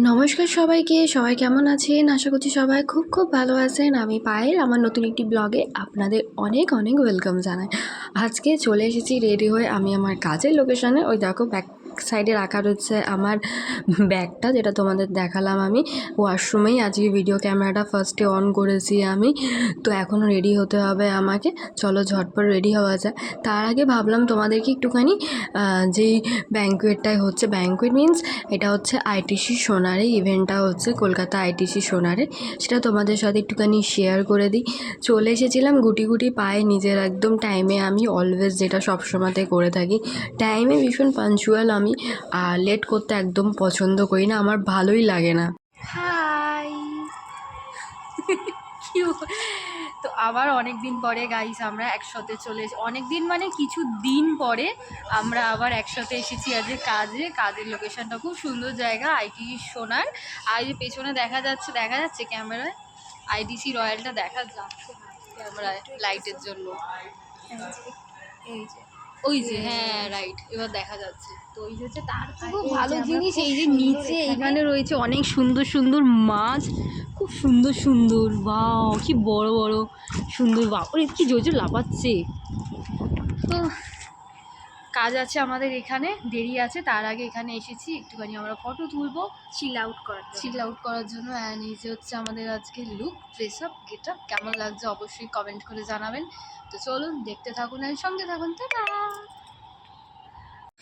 নমস্কার সবাইকে, সবাই কেমন আছেন? আশা করছি সবাই খুব খুব ভালো আছেন। আমি পায়েল, আমার নতুন একটি ব্লগে আপনাদের অনেক অনেক ওয়েলকাম জানাই। আজকে চলে এসেছি রেডি হয়ে আমি আমার কাজের লোকেশনে। ওই দেখো ব্যাক সাইডে রাখা রয়েছে আমার ব্যাগটা, যেটা তোমাদের দেখালাম আমি। ওয়াশরুমেই আজকে ভিডিও ক্যামেরাটা ফার্স্টে অন করেছি আমি। তো এখনও রেডি হতে হবে আমাকে। চলো ঝটপট রেডি হওয়া যায় তার আগে ভাবলাম তোমাদেরকে একটুখানি যেই ব্যাঙ্কুয়েটটাই হচ্ছে ব্যাঙ্কুয়েট মিন্স এটা হচ্ছে আইটিসি সোনারে ইভেন্টটা হচ্ছে কলকাতা আইটিসি সোনারে সেটা তোমাদের সাথে একটুখানি শেয়ার করে দিই। চলে এসেছিলাম গুটি গুটি পায়ে, নিজের একদম টাইমে আমি অলওয়েজ যেটা সবসময়তে করে থাকি। টাইমে ভীষণ পাঞ্চুয়াল আমি আর লেট করতে একদম পছন্দ করি না আমার ভালোই লাগে না। হাই তো আবার অনেক দিন পরে গাইস আমরা একসাথে চলে এসে অনেক দিন মানে কিছু দিন পরে আমরা আবার একসাথে এসেছি আজকে কাজে। কাজের লোকেশনটা খুব সুন্দর জায়গা আইটি সোনার। আর যে পেছনে দেখা যাচ্ছে দেখা যাচ্ছে ক্যামেরায়? আইডিসি রয়্যালটা দেখা যাচ্ছে ক্যামেরায় লাইটের জন্য। এই যে। ওই যে হ্যাঁ। রাইট এবার দেখা যাচ্ছে। তো ওই হচ্ছে তার খুব ভালো জিনিস এই যে নিচে এখানে- রয়েছে অনেক সুন্দর সুন্দর মাছ খুব সুন্দর সুন্দর বাও কি বড় বড় সুন্দর বা ওরে কি জোর জোর লাফাচ্ছে। তো কাজ আছে আমাদের এখানে দেরি আছে তার আগে এখানে এসেছি একটুখানি আমরা ফটো তুলবো। চিল আউট করার চিল আউট করার জন্য অ্যান্ড এই যে হচ্ছে আমাদের আজকে look dress up get up কেমন লাগছে অবশ্যই কমেন্ট করে জানাবেন। তো চলুন দেখতে থাকুন আর সঙ্গে থাকুন টাটা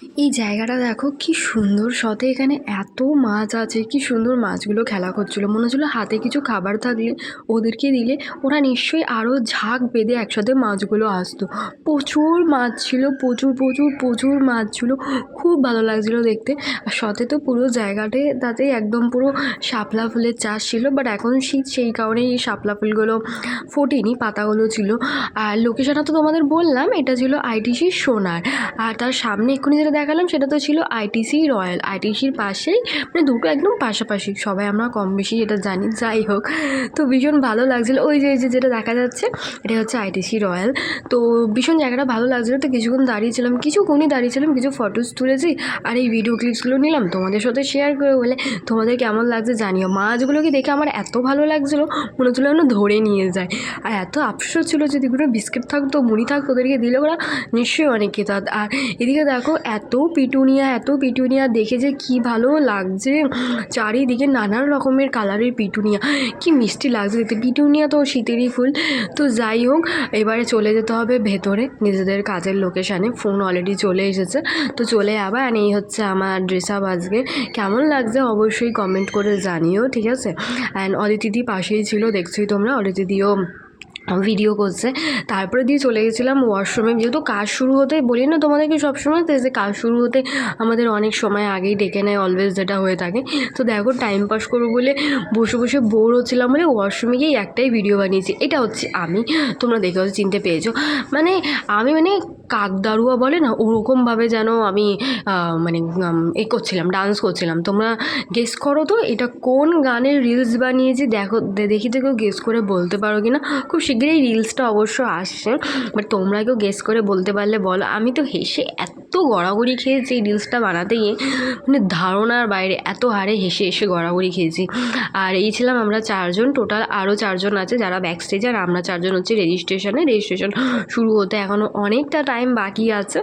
এই জায়গাটা দেখো, কি সুন্দর সতে এখানে এত মাছ আছে, কি সুন্দর মাছগুলো খেলা করছিল। মনে হচ্ছিল হাতে কিছু খাবার থাকলে ওদেরকে দিলে ওরা নিশ্চয়ই আরও ঝাঁক বেঁধে একসাথে মাছগুলো আসতো। প্রচুর মাছ ছিল, প্রচুর প্রচুর প্রচুর মাছ ছিল। খুব ভালো লাগছিল দেখতে। আর সতে তো পুরো জায়গাতে তাতে একদম পুরো শাপলা ফুলের চাষ ছিল। বাট এখন শীত, সেই কারণে এই শাপলা ফুলগুলো ফোটেনি, পাতাগুলো ছিল। আর লোকেশনটা তো তোমাদের বললাম, এটা ছিল আইটিসি সোনার। আর তার সামনে এক্ষুনি যেটা দেখালাম সেটা তো ছিল আইটিসি রয়্যাল আইটিসির পাশেই মানে দুটো একদম পাশাপাশি, সবাই আমরা কম বেশি এটা জানি, যাই হোক। তো ভীষণ ভালো লাগছিল। ওই যে যে, যেটা দেখা যাচ্ছে এটা হচ্ছে আইটিসি রয়্যাল তো ভীষণ জায়গাটা ভালো লাগছিল। তো কিছুক্ষণ দাঁড়িয়েছিলাম কিছুক্ষণই দাঁড়িয়েছিলাম, কিছু ফটোস তুলেছি, আর এই ভিডিও ক্লিপসগুলো নিলাম। তোমাদের সাথে শেয়ার করে বলে, তোমাদের কেমন লাগছে জানিও। মাছগুলোকে দেখে আমার এত ভালো লাগছিল, মনে হচ্ছিল যেন ধরে নিয়ে যায়। আর এত আফসোস ছিল যদি কোনো বিস্কিট থাকতো, মুড়ি থাকতো, ওদেরকে দিলে ওরা? নিশ্চয়ই অনেক খেতাম আর এদিকে দেখো এত পিটুনিয়া এত পিটুনিয়া, দেখে যে কি ভালো লাগছে। চারিদিকে নানান রকমের কালারের পিটুনিয়া। কি মিষ্টি লাগছে দেখতে। পিটুনিয়া তো শীতেরই ফুল। তো যাই হোক, এবারে চলে যেতে হবে ভেতরে। নিজেদের কাজের লোকেশানে। ফোন অলরেডি চলে এসেছে। তো চলে আবার, আর এই হচ্ছে আমার ড্রেস আপ আজকে কেমন লাগছে অবশ্যই কমেন্ট করে জানিও, ঠিক আছে? অ্যান্ড অদিতিদি পাশেই ছিল, দেখছোই তোমরা? অদিতিদিও ভিডিও করছে। তারপরে দিয়ে চলে গেছিলাম ওয়াশরুমে যেহেতু কাজ শুরু হতে বলি না তোমাদেরকে সবসময় যে কাজ শুরু হতে আমাদের অনেক সময় আগেই ডেকে নেয় অলওয়েজ যেটা হয়ে থাকে। তো দেখো টাইম পাস করব বলে বসে বসে বোর হচ্ছিলাম বলে ওয়াশরুমে গিয়ে একটাই ভিডিও বানিয়েছি। এটা হচ্ছে আমি। তোমরা দেখে হয়তো চিনতে পেয়েছ। মানে আমি মানে কাকদারুয়া বলে না, ওরকমভাবে যেন আমি মানে এ করছিলাম ডান্স করছিলাম। তোমরা গেস করো তো, এটা কোন গানের রিলস বানিয়েছি? দেখো দেখি তো কেউ গেস করে বলতে পারো কি না খুব শীঘ্রই রিলসটা অবশ্য আসছে বাট তোমরা কেউ গেস করে বলতে পারলে বলো। আমি তো হেসে এত গড়াগড়ি খেয়েছি এই রিলসটা বানাতে গিয়ে। মানে ধারণার বাইরে এত হারে হেসে হেসে গড়াগড়ি খেয়েছি। আর এই ছিলাম আমরা চারজন টোটাল আরও চারজন আছে যারা ব্যাক স্টেজে আর আমরা চারজন হচ্ছে রেজিস্ট্রেশনে রেজিস্ট্রেশন শুরু হতে এখনও অনেকটা টাইম বাকি আছে।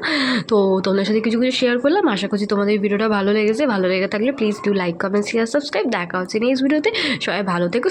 তো তোমাদের সাথে কিছু কিছু শেয়ার করলাম। আশা করছি তোমাদের ভিডিওটা ভালো লেগেছে। ভালো লেগে থাকলে please do like comment share subscribe দেখা হচ্ছে নেক্সট ভিডিওতে সবাই ভালো থেকো